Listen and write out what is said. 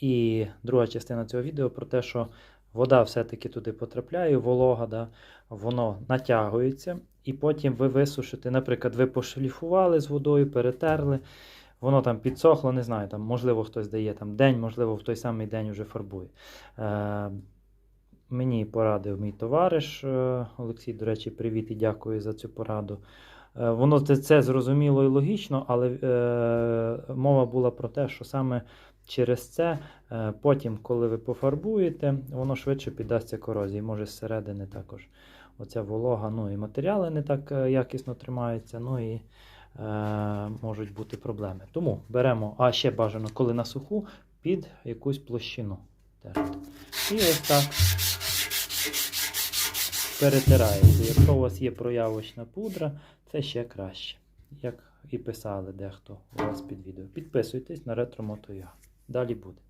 І друга частина цього відео про те, що вода все-таки туди потрапляє, волога, да, воно натягується, і потім ви висушите, наприклад, ви пошліфували з водою, перетерли, воно там підсохло, не знаю, там, можливо, хтось дає там день, можливо, в той самий день вже фарбує. Е, мені порадив мій товариш е, Олексій, до речі, привіт і дякую за цю пораду. Е, Воно це, це зрозуміло і логічно, але е, мова була про те, що саме через це е, потім, коли ви пофарбуєте, воно швидше піддасться корозії. Може зсередини також оця волога, ну і матеріали не так е, якісно тримаються, ну і е, можуть бути проблеми. Тому беремо, а ще бажано, коли на суху, під якусь площину. терти. І ось так перетирається. Якщо у вас є проявочна пудра, це ще краще. Як і писали дехто у вас під відео. Підписуйтесь на ретро Далі буде.